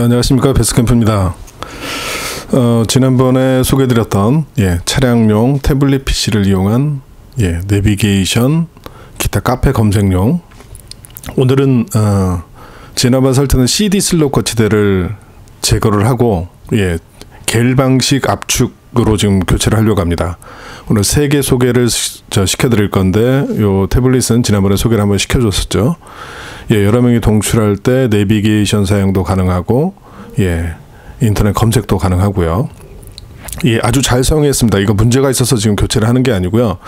예, 안녕하십니까. 베스캠프입니다. 어, 지난번에 소개드렸던 예, 차량용 태블릿 PC를 이용한 예, 내비게이션, 기타 카페 검색용. 오늘은 어, 지난번 설정는 CD 슬롯 거치대를 제거를 하고 예, 겔 방식 압축으로 지금 교체를 하려고 합니다. 오늘 세 개 소개를 시, 저 시켜드릴 건데 요 태블릿은 지난번에 소개를 한번 시켜줬었죠. 예, 여러 명이 동출할 때 내비게이션 사용도 가능하고 예, 인터넷 검색도 가능하고요. 예, 아주 잘 사용했습니다. 이거 문제가 있어서 지금 교체를 하는 게 아니고요.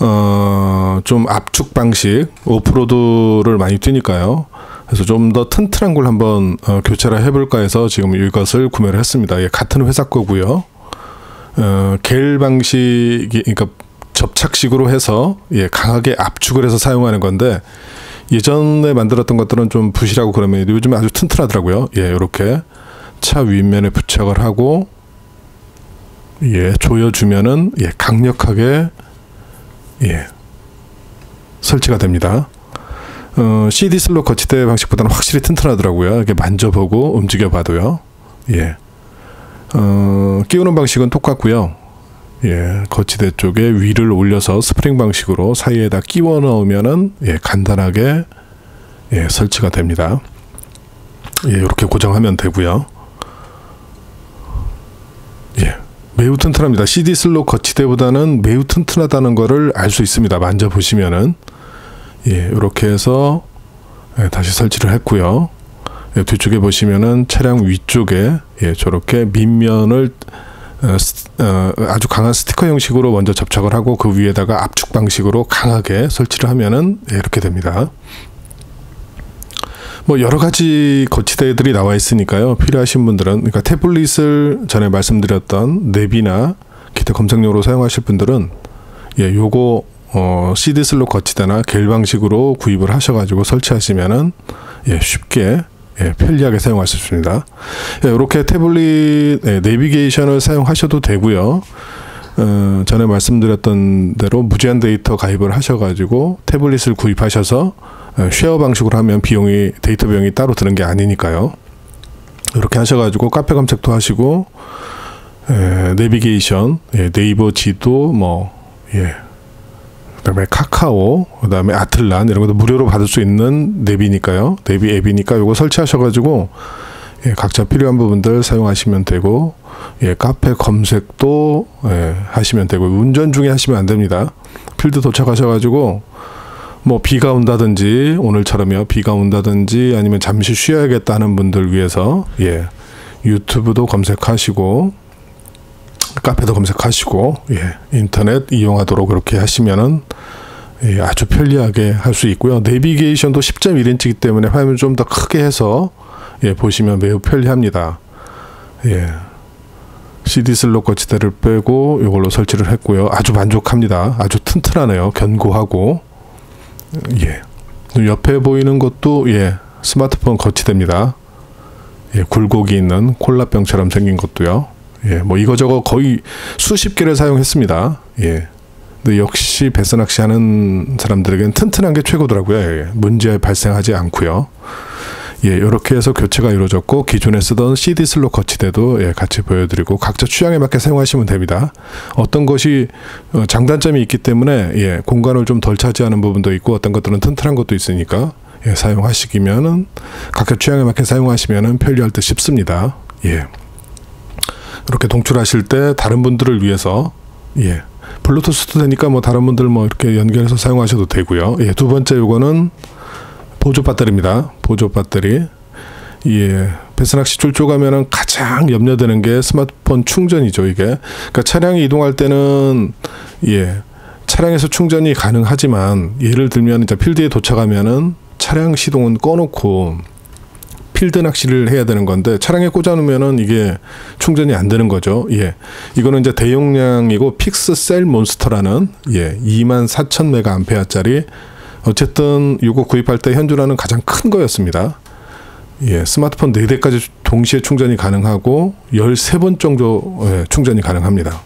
어, 좀 압축 방식, 오프로드를 많이 뛰니까요. 그래서 좀 더 튼튼한 걸 한번 어, 교체를 해볼까 해서 지금 이것을 구매를 했습니다. 예, 같은 회사 거고요. 어, 겔 방식이, 그러니까 접착식으로 해서 예, 강하게 압축을 해서 사용하는 건데 예전에 만들었던 것들은 좀 부실하고 그러면 요즘에 아주 튼튼하더라고요. 예, 이렇게 차 윗면에 부착을 하고 예, 조여주면은 예, 강력하게 예, 설치가 됩니다. 어, CD 슬롯 거치대 방식보다는 확실히 튼튼하더라고요. 이렇게 만져보고 움직여봐도요. 예. 어, 끼우는 방식은 똑같고요. 예, 거치대 쪽에 위를 올려서 스프링 방식으로 사이에다 끼워 넣으면은 예, 간단하게 예, 설치가 됩니다. 예, 이렇게 고정하면 되고요. 예, 매우 튼튼합니다. CD 슬롯 거치대보다는 매우 튼튼하다는 것을 알 수 있습니다. 만져 보시면은 예, 이렇게 해서 예, 다시 설치를 했고요. 예, 뒤쪽에 보시면은 차량 위쪽에 예, 저렇게 밑면을 아주 강한 스티커 형식으로 먼저 접착을 하고 그 위에다가 압축 방식으로 강하게 설치를 하면은 예, 이렇게 됩니다. 뭐 여러 가지 거치대들이 나와 있으니까요. 필요하신 분들은 그러니까 태블릿을 전에 말씀드렸던 내비나 기타 검색용으로 사용하실 분들은 예, 요거 어, CD 슬롯 거치대나 겔 방식으로 구입을 하셔가지고 설치하시면은 예, 쉽게 예, 편리하게 사용할 수 있습니다. 예, 이렇게 태블릿 예, 내비게이션을 사용하셔도 되고요. 어, 전에 말씀드렸던 대로 무제한 데이터 가입을 하셔가지고 태블릿을 구입하셔서 어, 쉐어 방식으로 하면 비용이 데이터 비용이 따로 드는 게 아니니까요. 이렇게 하셔가지고 카페 검색도 하시고 에, 내비게이션, 예, 네이버 지도 뭐 예. 그다음에 카카오, 그다음에 아틀란 이런 것도 무료로 받을 수 있는 내비니까요. 내비 앱이니까 이거 설치하셔가지고 예, 각자 필요한 부분들 사용하시면 되고 예, 카페 검색도 예, 하시면 되고 운전 중에 하시면 안 됩니다. 필드 도착하셔가지고 뭐 비가 온다든지 오늘처럼요 비가 온다든지 아니면 잠시 쉬어야겠다는 분들 위해서 예 유튜브도 검색하시고 카페도 검색하시고 예 인터넷 이용하도록 그렇게 하시면은 예, 아주 편리하게 할 수 있고요. 내비게이션도 10.1인치이기 때문에 화면을 좀 더 크게 해서 예 보시면 매우 편리합니다. 예. CD 슬롯 거치대를 빼고 이걸로 설치를 했고요. 아주 만족합니다. 아주 튼튼하네요. 견고하고. 예. 옆에 보이는 것도 예 스마트폰 거치대입니다. 예, 굴곡이 있는 콜라병처럼 생긴 것도요. 예, 뭐 이거저거 거의 수십 개를 사용했습니다. 예. 근데 역시 배스 낚시하는 사람들에게는 튼튼한 게 최고더라고요. 예, 문제 발생하지 않고요. 예, 이렇게 해서 교체가 이루어졌고 기존에 쓰던 CD 슬롯 거치대도 예, 같이 보여드리고 각자 취향에 맞게 사용하시면 됩니다. 어떤 것이 어, 장단점이 있기 때문에 예, 공간을 좀 덜 차지하는 부분도 있고 어떤 것들은 튼튼한 것도 있으니까 예, 사용하시기면은 각자 취향에 맞게 사용하시면은 편리할 듯 싶습니다. 예. 이렇게 동출하실 때 다른 분들을 위해서 예. 블루투스도 되니까 뭐 다른 분들 뭐 이렇게 연결해서 사용하셔도 되고요. 예, 두 번째 요거는 보조 배터리입니다. 보조 배터리. 예. 배스낚시 출조 가면은 가장 염려되는 게 스마트폰 충전이죠, 이게. 그러니까 차량이 이동할 때는 예. 차량에서 충전이 가능하지만 예를 들면 이제 필드에 도착하면은 차량 시동은 꺼놓고 필드 낚시를 해야 되는 건데 차량에 꽂아놓으면은 이게 충전이 안 되는 거죠. 예, 이거는 이제 대용량이고 픽스 셀 몬스터라는 예, 2만 4천 메가 암페어짜리 어쨌든 이거 구입할 때 현존하는 가장 큰 거였습니다. 예, 스마트폰 4대까지 동시에 충전이 가능하고 13번 정도 예, 충전이 가능합니다.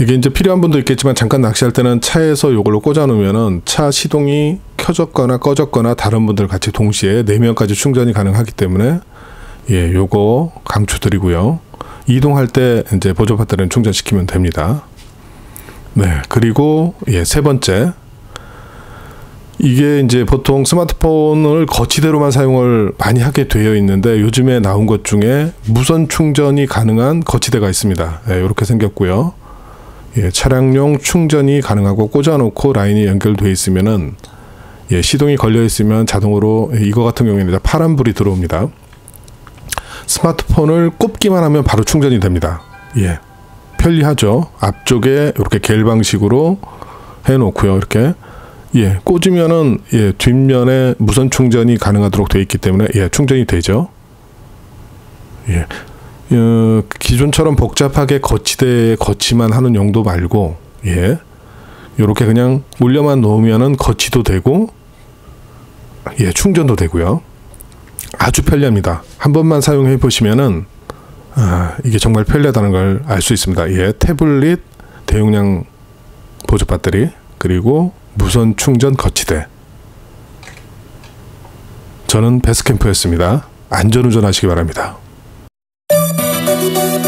이게 이제 필요한 분도 있겠지만 잠깐 낚시할 때는 차에서 요걸로 꽂아 놓으면은 차 시동이 켜졌거나 꺼졌거나 다른 분들 같이 동시에 4명까지 충전이 가능하기 때문에 예, 요거 강추드리고요. 이동할 때 이제 보조 배터리는 충전시키면 됩니다. 네, 그리고 예, 세 번째 이게 이제 보통 스마트폰을 거치대로만 사용을 많이 하게 되어 있는데 요즘에 나온 것 중에 무선 충전이 가능한 거치대가 있습니다. 예, 이렇게 생겼고요. 예, 차량용 충전이 가능하고 꽂아놓고 라인이 연결되어 있으면은 예, 시동이 걸려 있으면 자동으로 이거 같은 경우에는 파란 불이 들어옵니다. 스마트폰을 꼽기만 하면 바로 충전이 됩니다. 예, 편리하죠. 앞쪽에 이렇게 겔 방식으로 해놓고요. 이렇게 예, 꽂으면은 예, 뒷면에 무선 충전이 가능하도록 되어 있기 때문에 예, 충전이 되죠. 예. 어, 기존처럼 복잡하게 거치대에 거치만 하는 용도 말고 예. 요렇게 그냥 올려만 놓으면은 거치도 되고 예, 충전도 되고요. 아주 편리합니다. 한 번만 사용해 보시면은 아, 이게 정말 편리하다는 걸 알 수 있습니다. 예, 태블릿 대용량 보조 배터리 그리고 무선 충전 거치대. 저는 베스캠프였습니다. 안전운전 하시기 바랍니다. Thank you.